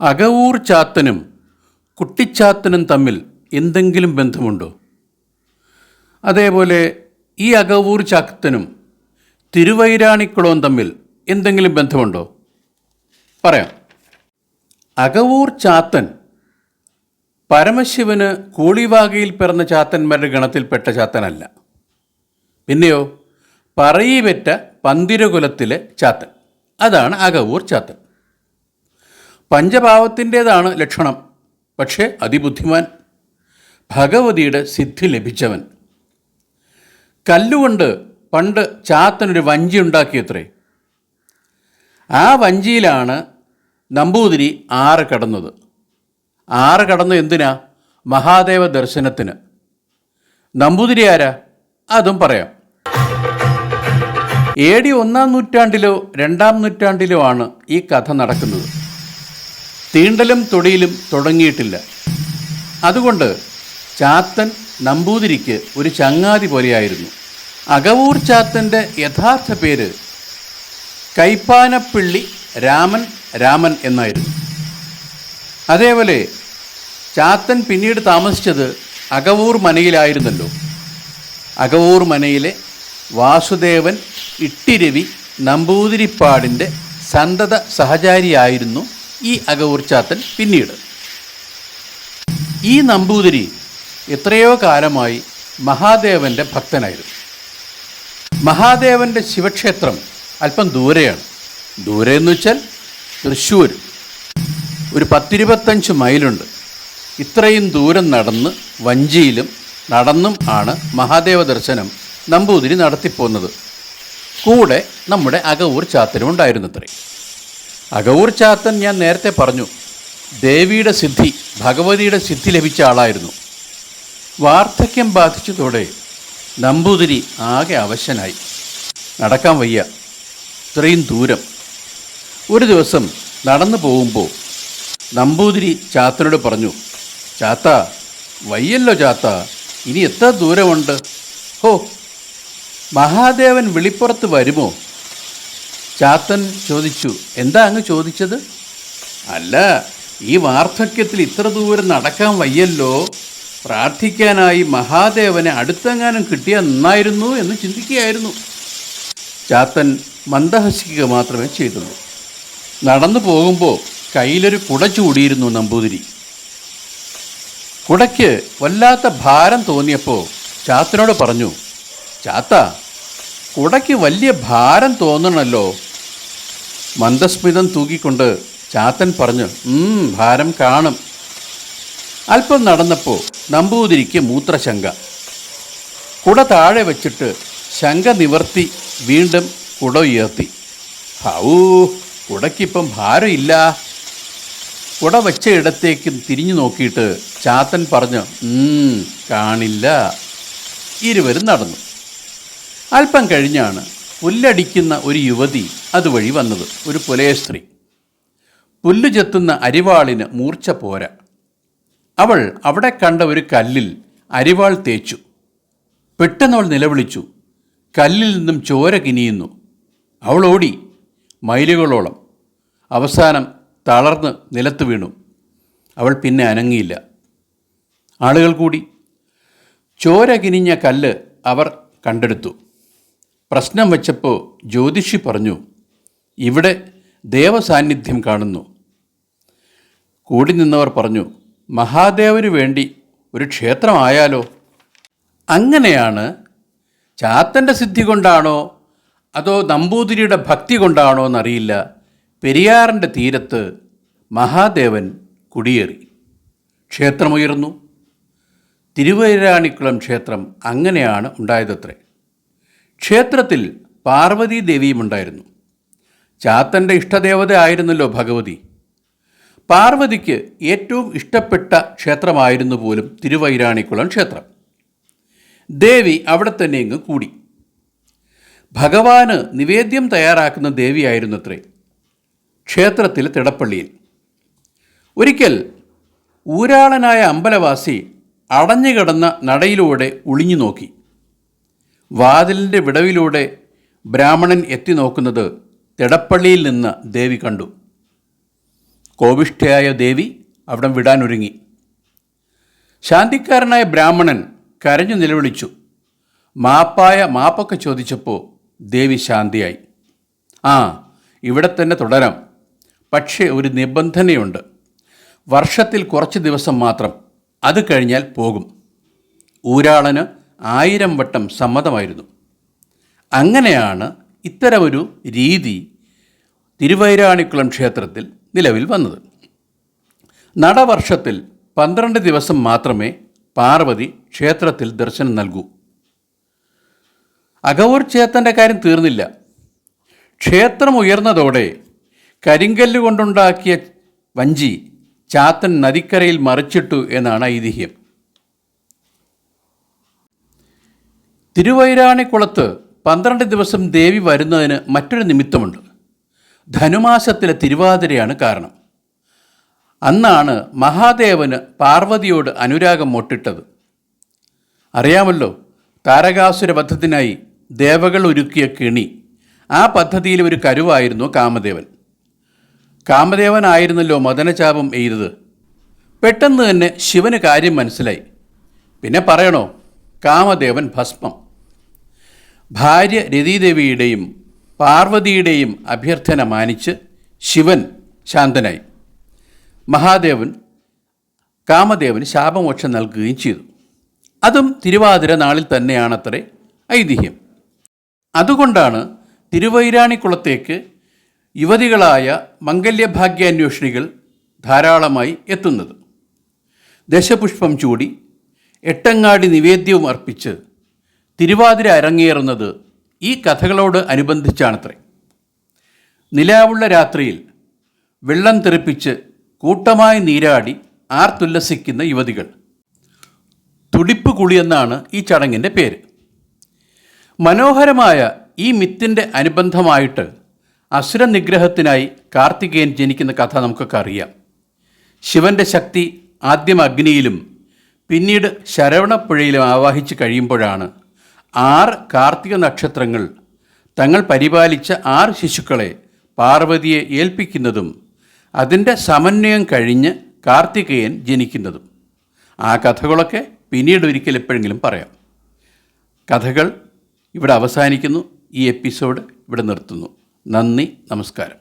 അകവൂർ ചാത്തനും കുട്ടിച്ചാത്തനും തമ്മിൽ എന്തെങ്കിലും ബന്ധമുണ്ടോ? അതേപോലെ ഈ അകവൂർ ചാത്തനും തിരുവൈരാണിക്കുളവും തമ്മിൽ എന്തെങ്കിലും ബന്ധമുണ്ടോ? പറയാം. അകവൂർ ചാത്തൻ പരമശിവന് കൂളിവാകയിൽ പിറന്ന ചാത്തന്മാരുടെ ഗണത്തിൽപ്പെട്ട ചാത്തനല്ല. പിന്നെയോ പറയിവെറ്റ പന്തിരകുലത്തിലെ ചാത്തൻ. അതാണ് അകവൂർ ചാത്തൻ. പഞ്ചഭാവത്തിന്റേതാണ് ലക്ഷണം. പക്ഷേ അതിബുദ്ധിമാൻ ഭഗവതിയുടെ സിദ്ധി ലഭിച്ചവൻ. കല്ലുകൊണ്ട് പണ്ട് ചാത്തനൊരു വഞ്ചി ഉണ്ടാക്കിയത്രേ. ആ വഞ്ചിയിലാണ് നമ്പൂതിരി ആറ് കടന്നത്. ആറ് കടന്നു എന്തിനാ? മഹാദേവ ദർശനത്തിന്. നമ്പൂതിരി ആരാ? അതും പറയാം. എ ഡി ഒന്നാം നൂറ്റാണ്ടിലോ രണ്ടാം നൂറ്റാണ്ടിലോ ആണ് ഈ കഥ നടക്കുന്നത്. തീണ്ടലും തൊടിയിലും തുടങ്ങിയിട്ടില്ല. അതുകൊണ്ട് ചാത്തൻ നമ്പൂതിരിക്ക് ഒരു ചങ്ങാതി പോലെയായിരുന്നു. അകവൂർ ചാത്തന്റെ യഥാർത്ഥ പേര് കൈപ്പാനപ്പിള്ളി രാമൻ രാമൻ എന്നായിരുന്നു. അതേപോലെ ചാത്തൻ പിന്നീട് താമസിച്ചത് അകവൂർ മനയിലായിരുന്നല്ലോ. അകവൂർ മനയിലെ വാസുദേവൻ ഇട്ടിരവി നമ്പൂതിരിപ്പാടിന്റെ സന്തത സഹചാരിയായിരുന്നു ഈ അകവൂർ ചാത്തൻ പിന്നീട്. ഈ നമ്പൂതിരി എത്രയോ കാലമായി മഹാദേവന്റെ ഭക്തനായിരുന്നു. മഹാദേവന്റെ ശിവക്ഷേത്രം അല്പം ദൂരെയാണ്. ദൂരെ എന്ന് വെച്ചാൽ തൃശ്ശൂർ ഒരു പത്തിരുപത്തഞ്ച് മൈലുണ്ട്. ഇത്രയും ദൂരം നടന്ന് വഞ്ചിയിലും നടന്നും ആണ് മഹാദേവ ദർശനം നമ്പൂതിരി നടത്തിപ്പോന്നത്. കൂടെ നമ്മുടെ അകവൂർ ചാത്തനും ഉണ്ടായിരുന്നത്രേ. അകവൂർ ചാത്തൻ ഞാൻ നേരത്തെ പറഞ്ഞു ദേവിയുടെ സിദ്ധി ഭഗവതിയുടെ സിദ്ധി ലഭിച്ച ആളായിരുന്നു. വാർദ്ധക്യം ബാധിച്ചതോടെ നമ്പൂതിരി ആകെ അവശനായി. നടക്കാൻ വയ്യ ഇത്രയും ദൂരം. ഒരു ദിവസം നടന്നു പോകുമ്പോൾ നമ്പൂതിരി ചാത്തനോട് പറഞ്ഞു ചാത്ത വയ്യല്ലോ ചാത്ത ഇനി എത്ര ദൂരമുണ്ട്? ഹോ മഹാദേവൻ വെളിപ്പുറത്ത് വരുമോ? ചാത്തൻ ചോദിച്ചു എന്താ അങ്ങ് ചോദിച്ചത്? അല്ല ഈ വാർദ്ധക്യത്തിൽ ഇത്ര ദൂരം നടക്കാൻ വയ്യല്ലോ. പ്രാർത്ഥിക്കാനായി മഹാദേവനെ അടുത്തെങ്ങാനും കിട്ടിയാൽ നന്നായിരുന്നു എന്ന് ചിന്തിക്കുകയായിരുന്നു. ചാത്തൻ മന്ദഹസിക്കുക മാത്രമേ ചെയ്തുള്ളൂ. നടന്നു പോകുമ്പോൾ കയ്യിലൊരു കുട ചൂടിയിരുന്നു നമ്പൂതിരി. കുടയ്ക്ക് വല്ലാത്ത ഭാരം തോന്നിയപ്പോൾ ചാത്തനോട് പറഞ്ഞു ചാത്ത കുടയ്ക്ക് വലിയ ഭാരം തോന്നണല്ലോ. മന്ദസ്മിതം തൂക്കിക്കൊണ്ട് ചാത്തൻ പറഞ്ഞു ഭാരം കാണും. അല്പം നടന്നപ്പോൾ നമ്പൂതിരിക്ക് മൂത്രശങ്ക. കുട താഴെ വച്ചിട്ട് ശങ്ക നിവർത്തി വീണ്ടും കുട ഉയർത്തി. ഹൗ കുടയ്ക്കിപ്പം ഭാരമില്ല. കുട വച്ച ഇടത്തേക്കും തിരിഞ്ഞു നോക്കിയിട്ട് ചാത്തൻ പറഞ്ഞു കാണില്ല. ഇരുവരും നടന്നു. അല്പം കഴിഞ്ഞാണ് പുല്ലടിക്കുന്ന ഒരു യുവതി അതുവഴി വന്നത്. ഒരു പുലയ സ്ത്രീ. പുല്ല് ചെത്തുന്ന അരിവാളിന് മൂർച്ച പോര. അവൾ അവിടെ കണ്ട ഒരു കല്ലിൽ അരിവാൾ തേച്ചു. പെട്ടെന്നവൾ നിലവിളിച്ചു. കല്ലിൽ നിന്നും ചോര കിനിയുന്നു. അവൾ ഓടി മൈലുകളോളം. അവസാനം തളർന്ന് നിലത്ത് വീണു. അവൾ പിന്നെ അനങ്ങിയില്ല. ആളുകൾ കൂടി. ചോര കിനിഞ്ഞ കല്ല് അവർ കണ്ടെടുത്തു. പ്രശ്നം വച്ചപ്പോൾ ജ്യോതിഷി പറഞ്ഞു ഇവിടെ ദേവസാന്നിധ്യം കാണുന്നു. കൂടി നിന്നവർ പറഞ്ഞു മഹാദേവന് വേണ്ടി ഒരു ക്ഷേത്രമായാലോ അങ്ങനെയാണ് ചാത്തന്റെ സിദ്ധി കൊണ്ടാണോ അതോ നമ്പൂതിരിയുടെ ഭക്തി കൊണ്ടാണോ എന്നറിയില്ല. പെരിയാറിന്റെ തീരത്ത് മഹാദേവൻ കുടിയേറി. ക്ഷേത്രമുയർന്നു തിരുവൈരാണിക്കുളം ക്ഷേത്രം അങ്ങനെയാണ് ഉണ്ടായതത്രേ. ക്ഷേത്രത്തിൽ പാർവതീദേവിയും ഉണ്ടായിരുന്നു. ചാത്തന്റെ ഇഷ്ടദേവത ആയിരുന്നല്ലോ ഭഗവതി. പാർവതിക്ക് ഏറ്റവും ഇഷ്ടപ്പെട്ട ക്ഷേത്രമായിരുന്നു പോലും തിരുവൈരാണിക്കുളം ക്ഷേത്രം. ദേവി അവിടെ തന്നെ ഇങ്ങ് കൂടി. ഭഗവാന് നിവേദ്യം തയ്യാറാക്കുന്ന ദേവിയായിരുന്നത്രേ ക്ഷേത്രത്തിൽ തിടപ്പള്ളിയിൽ. ഒരിക്കൽ ഊരാളനായ അമ്പലവാസി അടഞ്ഞുകിടന്ന നടയിലൂടെ ഒളിഞ്ഞു നോക്കി. വാതിലിന്റെ വിടവിലൂടെ ബ്രാഹ്മണൻ എത്തി നോക്കുന്നത് തിടപ്പള്ളിയിൽ നിന്ന് ദേവി കണ്ടു. കോപിഷ്ഠയായ ദേവി അവിടം വിടാനൊരുങ്ങി. ശാന്തിക്കാരനായ ബ്രാഹ്മണൻ കരഞ്ഞു നിലവിളിച്ചു. മാപ്പായ മാപ്പൊക്കെ ചോദിച്ചപ്പോൾ ദേവി ശാന്തിയായി. ആ ഇവിടെ തന്നെ തുടരാം. പക്ഷേ ഒരു നിബന്ധനയുണ്ട്. വർഷത്തിൽ കുറച്ച് ദിവസം മാത്രം അത് കഴിഞ്ഞാൽ പോകും. ഊരാളന് ആയിരം വട്ടം സമ്മതമായിരുന്നു. അങ്ങനെയാണ് ഇത്തരമൊരു രീതി തിരുവൈരാണിക്കുളം ക്ഷേത്രത്തിൽ നിലവിൽ വന്നത്. നടവർഷത്തിൽ പന്ത്രണ്ട് ദിവസം മാത്രമേ പാർവതി ക്ഷേത്രത്തിൽ ദർശനം നൽകൂ. അകവൂർ ചേത്തന്റെ കാര്യം തീർന്നില്ല. ക്ഷേത്രം ഉയർന്നതോടെ കരിങ്കല്ല് കൊണ്ടുണ്ടാക്കിയ വഞ്ചി ചാത്തൻ നദിക്കരയിൽ മറിച്ചിട്ടു എന്നാണ് ഐതിഹ്യം. തിരുവൈരാണിക്കുളത്ത് പന്ത്രണ്ട് ദിവസം ദേവി വരുന്നതിന് മറ്റൊരു നിമിത്തമുണ്ട്. ധനുമാസത്തിലെ തിരുവാതിരയാണ് കാരണം. അന്നാണ് മഹാദേവന് പാർവതിയോട് അനുരാഗം മൊട്ടിട്ടത്. അറിയാമല്ലോ താരകാസുര വധത്തിനായി ദേവകൾ ഒരുക്കിയ കിണി. ആ പദ്ധതിയിൽ ഒരു കരുവായിരുന്നു കാമദേവൻ. കാമദേവനായിരുന്നല്ലോ മദനചാപം എയ്തത്. പെട്ടെന്ന് തന്നെ ശിവന് കാര്യം മനസ്സിലായി. പിന്നെ പറയണോ കാമദേവൻ ഭസ്മം. ഭാര്യ രതീദേവിയുടെയും പാർവതിയുടെയും അഭ്യർത്ഥന മാനിച്ച് ശിവൻ ശാന്തനായി. മഹാദേവൻ കാമദേവന് ശാപമോക്ഷം നൽകുകയും ചെയ്തു. അതും തിരുവാതിര നാളിൽ തന്നെയാണത്രേ ഐതിഹ്യം. അതുകൊണ്ടാണ് തിരുവൈരാണിക്കുളത്തേക്ക് യുവതികളായ മംഗല്യഭാഗ്യാന്വേഷണികൾ ധാരാളമായി എത്തുന്നത്. ദശപുഷ്പം ചൂടി എട്ടങ്ങാടി നിവേദ്യവും അർപ്പിച്ച് തിരുവാതിര അരങ്ങേറുന്നത് ഈ കഥകളോട് അനുബന്ധിച്ചാണത്രേ. നിലാവുള്ള രാത്രിയിൽ വെള്ളം തെറിപ്പിച്ച് കൂട്ടമായി നീരാടി ആർത്തുല്ലസിക്കുന്ന യുവതികൾ. തുടിപ്പ് കുളി എന്നാണ് ഈ ചടങ്ങിന്റെ പേര്. മനോഹരമായ ഈ മിത്തിന്റെ അനുബന്ധമായിട്ട് അസുര നിഗ്രഹത്തിനായി കാർത്തികേയൻ ജനിക്കുന്ന കഥ നമുക്കൊക്കെ അറിയാം. ശിവന്റെ ശക്തി ആദ്യം അഗ്നിയിലും പിന്നീട് ശരവണപ്പുഴയിലും ആവാഹിച്ച് കഴിയുമ്പോഴാണ് ആറ് കാർത്തിക നക്ഷത്രങ്ങൾ തങ്ങൾ പരിപാലിച്ച ആറ് ശിശുക്കളെ പാർവതിയെ ഏൽപ്പിക്കുന്നതും അതിന്റെ സമന്വയം കഴിഞ്ഞ് കാർത്തികേയൻ ജനിക്കുന്നതും. ആ കഥകളൊക്കെ പിന്നീട് ഒരിക്കൽ എപ്പോഴെങ്കിലും പറയാം. കഥകൾ ഇവിടെ അവസാനിക്കുന്നു. ഈ എപ്പിസോഡ് ഇവിടെ നിർത്തുന്നു. നന്ദി നമസ്കാരം.